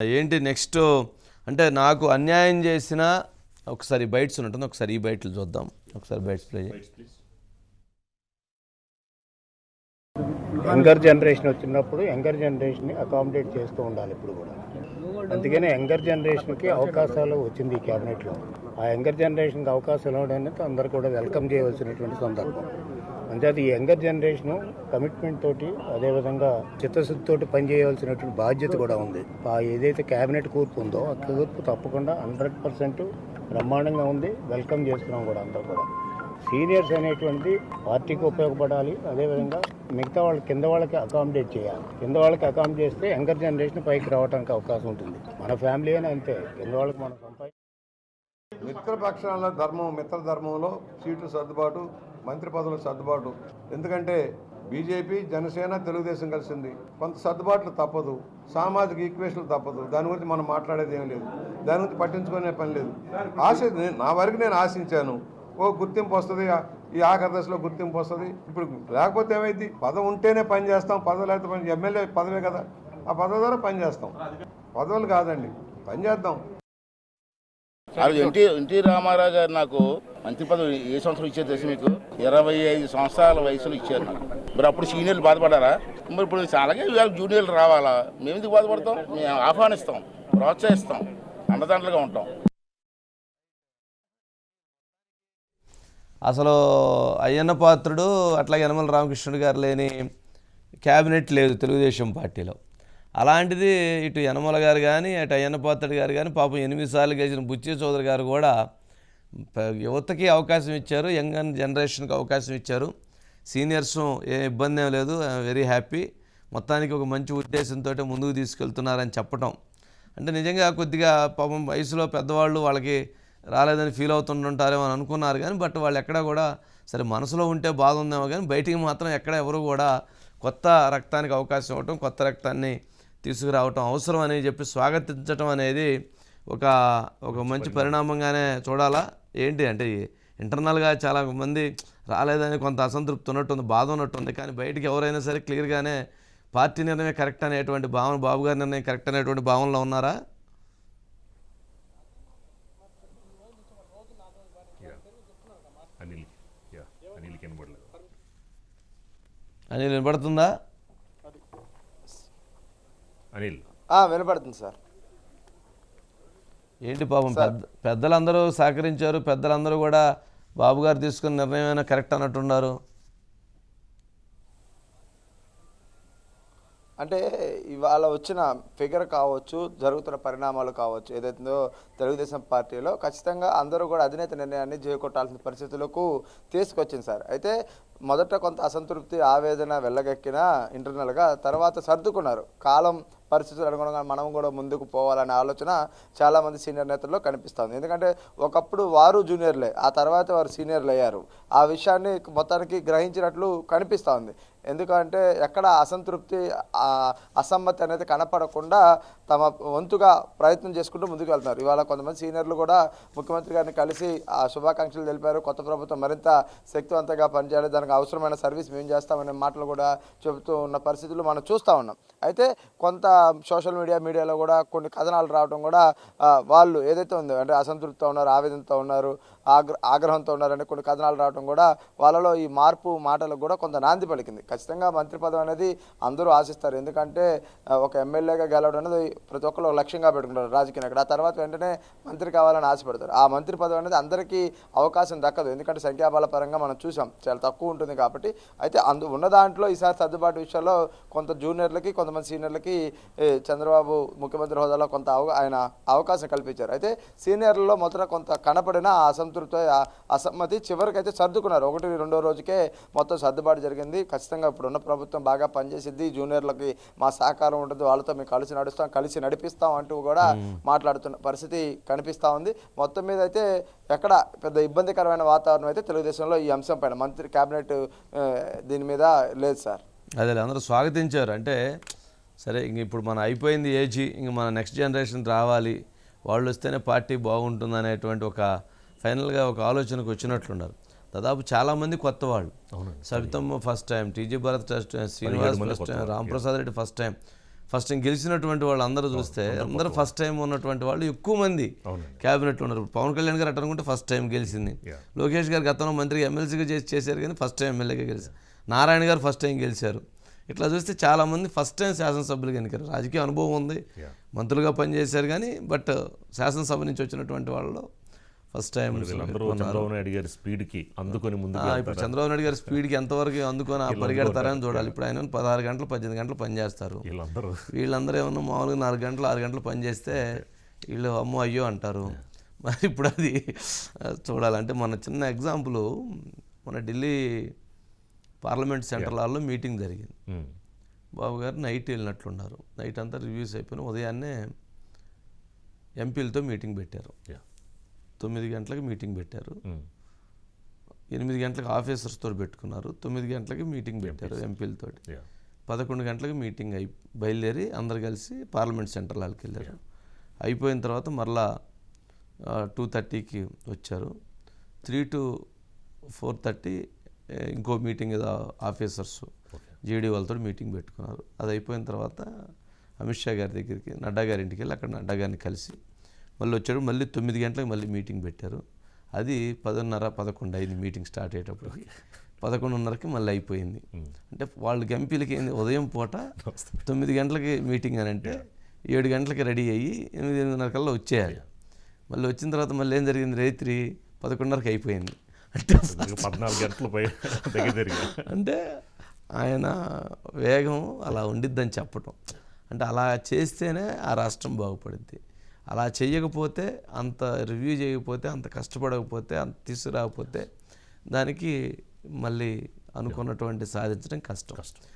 ఏంటి నెక్స్ట్ అంటే నాకు అన్యాయం చేసిన ఒకసారి బైట్స్ ఉంటుంది? ఒకసారి ఈ బైట్లు చూద్దాం. ఒకసారి బైట్స్ ప్లే యంగర్ జనరేషన్ వచ్చినప్పుడు యంగర్ జనరేషన్ని అకామిడేట్ చేస్తూ ఉండాలి ఇప్పుడు కూడా. అందుకనే యంగర్ జనరేషన్కి అవకాశాలు వచ్చింది ఈ క్యాబినెట్లో. ఆ యంగర్ జనరేషన్కి అవకాశాలు ఇవ్వడం అనేది అందరూ కూడా వెల్కమ్ చేయవలసినటువంటి సందర్భం. అంతేత ఈ యంగర్ జనరేషన్ కమిట్మెంట్ తోటి అదేవిధంగా చిత్తశుద్ధితోటి పనిచేయవలసినటువంటి బాధ్యత కూడా ఉంది. ఆ ఏదైతే క్యాబినెట్ కూర్పు ఉందో ఆ కూర్పు తప్పకుండా హండ్రెడ్ పర్సెంట్ బ్రహ్మాండంగా ఉంది. వెల్కమ్ చేస్తున్నాం కూడా అందరూ కూడా. సీనియర్స్ అనేటువంటిది పార్టీకి ఉపయోగపడాలి. అదేవిధంగా మిగతా వాళ్ళ కింద వాళ్ళకి అకామిడేట్ చేయాలి. కింద వాళ్ళకి అకామిడేట్ చేస్తే యంగర్ జనరేషన్ పైకి రావడానికి అవకాశం ఉంటుంది. మన ఫ్యామిలీ అని అంతే. కింద వాళ్ళకి మనం సంపాదించి మిత్రపక్షాల ధర్మం మిత్ర ధర్మంలో సీట్లు సర్దుబాటు మంత్రి పదవుల సర్దుబాటు. ఎందుకంటే బీజేపీ జనసేన తెలుగుదేశం కలిసింది. కొంత సర్దుబాట్లు తప్పదు. సామాజిక ఈక్వేషన్లు తప్పదు. దాని గురించి మనం మాట్లాడేది ఏం లేదు. దాని గురించి పట్టించుకునే పని లేదు. ఆశ నా వరకు నేను ఆశించాను. ఓ గుర్తింపు వస్తుంది. ఈ ఆఖరి దశలో గుర్తింపు వస్తుంది. ఇప్పుడు లేకపోతే ఏమైంది? పదవి ఉంటేనే పని చేస్తాం. పదవి లేకపోతే పని ఎమ్మెల్యే పదవే కదా. ఆ పదవి ద్వారా పని చేస్తాం. పదవులు కాదండి. పని చేద్దాం. ఆ రోజు ఎన్టీ ఎన్టీ రామారావు గారు నాకు మంత్రి పదవి ఏ సంవత్సరం ఇచ్చారు తెలుసు మీకు? ఇరవై ఐదు సంవత్సరాల వయసులో ఇచ్చారు నాకు. మరి అప్పుడు సీనియర్లు బాధపడారా? మరి ఇప్పుడు అలాగే ఇవాళ జూనియర్లు రావాలా? మేము ఎందుకు బాధపడతాం? మేము ఆహ్వానిస్తాం ప్రోత్సహిస్తాం అండదండలుగా ఉంటాం. అసలు అయ్యన్న పాత్రుడు అట్లాగే యనమల రామకృష్ణుడు గారు లేని క్యాబినెట్ లేదు తెలుగుదేశం పార్టీలో. అలాంటిది ఇటు యనమల గారు కానీ అటు అయ్యన్నపాత్రుడు గారు కానీ పాపం ఎనిమిది సార్లు గెలిచిన బుచ్చి చౌదరి గారు కూడా యువతకి అవకాశం ఇచ్చారు యంగ్ జనరేషన్కి అవకాశం ఇచ్చారు. సీనియర్స్ ఏ ఇబ్బంది ఏం లేదు వెరీ హ్యాపీ. మొత్తానికి ఒక మంచి ఉద్దేశంతో ముందుకు తీసుకెళ్తున్నారని చెప్పటం. అంటే నిజంగా కొద్దిగా పాపం వయసులో పెద్దవాళ్ళు వాళ్ళకి రాలేదని ఫీల్ అవుతుంటుంటారేమో అని అనుకున్నారు కానీ బట్ వాళ్ళు ఎక్కడా కూడా సరే మనసులో ఉంటే బాధ ఉందేమో కానీ బయటికి మాత్రం ఎక్కడ ఎవరు కూడా కొత్త రక్తానికి అవకాశం ఇవ్వటం కొత్త రక్తాన్ని తీసుకురావటం అవసరం అని చెప్పి స్వాగతించటం అనేది ఒక ఒక మంచి పరిణామంగానే చూడాలా? ఏంటి అంటే ఇంటర్నల్గా చాలా మంది రాలేదని కొంత అసంతృప్తి ఉన్నట్టుంది బాధ ఉన్నట్టుంది. కానీ బయటికి ఎవరైనా సరే క్లియర్గానే పార్టీ నిర్ణయం కరెక్ట్ అనేటువంటి భావన బాబు గారి నిర్ణయం కరెక్ట్ అనేటువంటి భావనలో ఉన్నారా? అనిల్ యా అనిల్కి వినబడలేదు అని వినపడుతుందా అనిల్. ఆ, వినపడుతుంది సార్. ఏంటి పాపం? పెద్ద పెద్దలందరూ సహకరించారు. పెద్దలందరూ కూడా బాబు గారు తీసుకున్న నిర్ణయమైనా కరెక్ట్ అన్నట్టున్నారు? అంటే ఇవాళ వచ్చిన ఫిగర్ కావచ్చు జరుగుతున్న పరిణామాలు కావచ్చు ఏదైతుందో తెలుగుదేశం పార్టీలో ఖచ్చితంగా అందరూ కూడా అధినేత నిర్ణయాన్ని చేకొట్టాల్సిన పరిస్థితులకు తీసుకొచ్చింది సార్. అయితే మొదట కొంత అసంతృప్తి ఆవేదన వెళ్ళగక్కిన ఇంటర్నల్గా తర్వాత సర్దుకున్నారు. కాలం పరిస్థితులు అనుగుణంగా మనం కూడా ముందుకు పోవాలనే ఆలోచన చాలామంది సీనియర్ నేతల్లో కనిపిస్తుంది. ఎందుకంటే ఒకప్పుడు వారు జూనియర్లే ఆ తర్వాత వారు సీనియర్లు అయ్యారు. ఆ విషయాన్ని మొత్తానికి గ్రహించినట్లు కనిపిస్తూ ఉంది ఎందుకంటే ఎక్కడ అసంతృప్తి అసమ్మతి అనేది కనపడకుండా తమ వంతుగా ప్రయత్నం చేసుకుంటూ ముందుకు వెళ్తున్నారు. ఇవాళ కొంతమంది సీనియర్లు కూడా ముఖ్యమంత్రి గారిని కలిసి ఆ శుభాకాంక్షలు తెలిపారు. కొత్త ప్రభుత్వం మరింత శక్తివంతంగా పనిచేయాలి. దానికి అవసరమైన సర్వీస్ మేము చేస్తామనే మాటలు కూడా చెబుతూ ఉన్న పరిస్థితులు మనం చూస్తూ ఉన్నాం. అయితే కొంత సోషల్ మీడియా మీడియాలో కూడా కొన్ని కథనాలు రావడం కూడా వాళ్ళు ఏదైతే ఉందో అంటే అసంతృప్తితో ఉన్నారు ఆవేదనతో ఉన్నారు ఆగ్ర ఆగ్రహంతో ఉన్నారని కొన్ని కథనాలు రావడం కూడా వాళ్ళలో ఈ మార్పు మాటలకు కూడా కొంత నాంది పలికింది. ఖచ్చితంగా మంత్రి పదవి అనేది అందరూ ఆశిస్తారు. ఎందుకంటే ఒక ఎమ్మెల్యేగా గెలవడం అనేది ప్రతి ఒక్కరు ఒక లక్ష్యంగా పెట్టుకుంటారు రాజకీయ అక్కడ ఆ తర్వాత వెంటనే మంత్రి కావాలని ఆశపడతారు. ఆ మంత్రి పదవి అనేది అందరికీ అవకాశం దక్కదు. ఎందుకంటే సంఖ్యాబల పరంగా మనం చూసాం చాలా తక్కువ ఉంటుంది కాబట్టి. అయితే అందు ఉన్న దాంట్లో ఈసారి సర్దుబాటు విషయంలో కొంత జూనియర్లకి కొంతమంది సీనియర్లకి చంద్రబాబు ముఖ్యమంత్రి హోదాలో కొంత ఆయన అవకాశం కల్పించారు. అయితే సీనియర్లలో మొదట కొంత కనపడిన అసంతృప్తి ఆ అసమ్మతి చివరికైతే సర్దుకున్నారు. ఒకటి రెండో రోజుకే మొత్తం సర్దుబాటు జరిగింది. ఖచ్చితంగా ఇప్పుడున్న ప్రభుత్వం బాగా పనిచేసింది జూనియర్లకి మా సహకారం ఉంటుంది. వాళ్ళతో మేము కలిసి నడుస్తాం కలిసి నడిపిస్తాం అంటూ కూడా మాట్లాడుతున్న పరిస్థితి కనిపిస్తూ ఉంది. మొత్తం మీద అయితే ఎక్కడ పెద్ద ఇబ్బందికరమైన వాతావరణం అయితే తెలుగుదేశంలో ఈ అంశం పైన మంత్రి కేబినెట్ దీని మీద లేదు సార్. అదే అందరూ స్వాగతించారు. అంటే సరే ఇంక ఇప్పుడు మన అయిపోయింది ఏజీ. ఇంక మన నెక్స్ట్ జనరేషన్ రావాలి. వాళ్ళు వస్తేనే పార్టీ బాగుంటుంది అనేటువంటి ఒక ఫైనల్గా ఒక ఆలోచనకు వచ్చినట్లున్నారు. దాదాపు చాలామంది కొత్త వాళ్ళు Savithamma first time TG Bharath first time Srinivas first time వాళ్ళు, Ramprasad Reddy first time. First time గెలిచినటువంటి వాళ్ళు అందరూ చూస్తే అందరూ ఫస్ట్ టైం ఉన్నటువంటి వాళ్ళు ఎక్కువ మంది. క్యాబినెట్లో ఉన్నారు. పవన్ కళ్యాణ్ గారు అట్ట అనుకుంటే ఫస్ట్ టైం గెలిచింది. లోకేష్ గారు గతంలో మంత్రిగా ఎమ్మెల్సీగా చేసి చేశారు కానీ ఫస్ట్ టైం ఎమ్మెల్యేగా గెలిచారు. నారాయణ గారు ఫస్ట్ టైం గెలిచారు. ఇట్లా చూస్తే చాలామంది ఫస్ట్ టైం శాసనసభ్యులుగా ఎన్నికారు రాజకీయ అనుభవం ఉంది. మంత్రులుగా పనిచేశారు కానీ బట్ శాసనసభ నుంచి వచ్చినటువంటి వాళ్ళు ఫస్ట్ టైం చంద్రబాబు నాయుడు గారి స్పీడ్కి అందుకొని ముందుకు ఆ, ఇప్పుడు చంద్రబాబు నాయుడు గారి స్పీడ్కి ఎంతవరకు అందుకొని ఆ పరిగెడతారని చూడాలి. ఇప్పుడు ఆయన పదహారు గంటలు పద్దెనిమిది గంటలు పనిచేస్తారు వీళ్ళందరూ. వీళ్ళందరూ ఏమన్నా మామూలుగా నాలుగు గంటలు ఆరు గంటలు పని చేస్తే వీళ్ళు అమ్మో అయ్యో అంటారు. మరి ఇప్పుడు అది చూడాలంటే మన చిన్న ఎగ్జాంపుల్ మన ఢిల్లీ పార్లమెంట్ సెంట్రల్ హాల్లో మీటింగ్ జరిగింది. ఉమ్, బాబు గారు నైట్ వెళ్ళినట్లున్నారు. నైట్ అంతా రివ్యూస్ అయిపోయిన ఉదయాన్నే ఎంపీలతో మీటింగ్ పెట్టారు. తొమ్మిది గంటలకు మీటింగ్ పెట్టారు. ఎనిమిది గంటలకు ఆఫీసర్స్తో పెట్టుకున్నారు. తొమ్మిది గంటలకి మీటింగ్ పెట్టారు ఎంపీలతో. పదకొండు గంటలకు మీటింగ్ అయి బయలుదేరి అందరు కలిసి పార్లమెంట్ సెంట్రల్ హాల్కి వెళ్ళారు. అయిపోయిన తర్వాత మరలా టూ థర్టీకి వచ్చారు. త్రీ టు ఫోర్ థర్టీ ఇంకో మీటింగ్ ఏదో ఆఫీసర్స్ జేడీ వాళ్ళతో మీటింగ్ పెట్టుకున్నారు. అది అయిపోయిన తర్వాత అమిత్ షా గారి దగ్గరికి నడ్డా గారి ఇంటికి వెళ్ళి అక్కడ నడ్డా గారిని కలిసి మళ్ళీ వచ్చాడు మళ్ళీ తొమ్మిది గంటలకు మళ్ళీ మీటింగ్ పెట్టారు. అది పదిన్నర పదకొండు అయింది మీటింగ్ స్టార్ట్ అయ్యేటప్పటికి పదకొండున్నరకి మళ్ళీ అయిపోయింది. అంటే వాళ్ళకి ఎంపీలకి ఏంది ఉదయం పూట తొమ్మిది గంటలకి మీటింగ్ అని అంటే ఏడు గంటలకి రెడీ అయ్యి ఎనిమిది ఎనిమిదిన్నర కల్లా వచ్చేయాలి. మళ్ళీ వచ్చిన తర్వాత మళ్ళీ ఏం జరిగింది రైత్రి పదకొండున్నరకి అయిపోయింది. అంటే పద్నాలుగు గంటలు అంటే ఆయన వేగం అలా ఉండిద్దని చెప్పటం. అంటే అలా చేస్తేనే ఆ రాష్ట్రం బాగుపడుద్ది. అలా చేయకపోతే అంత రివ్యూ చేయకపోతే అంత కష్టపడకపోతే అంత తీసుకురాకపోతే దానికి మళ్ళీ అనుకున్నటువంటి సాధించడం కష్టం.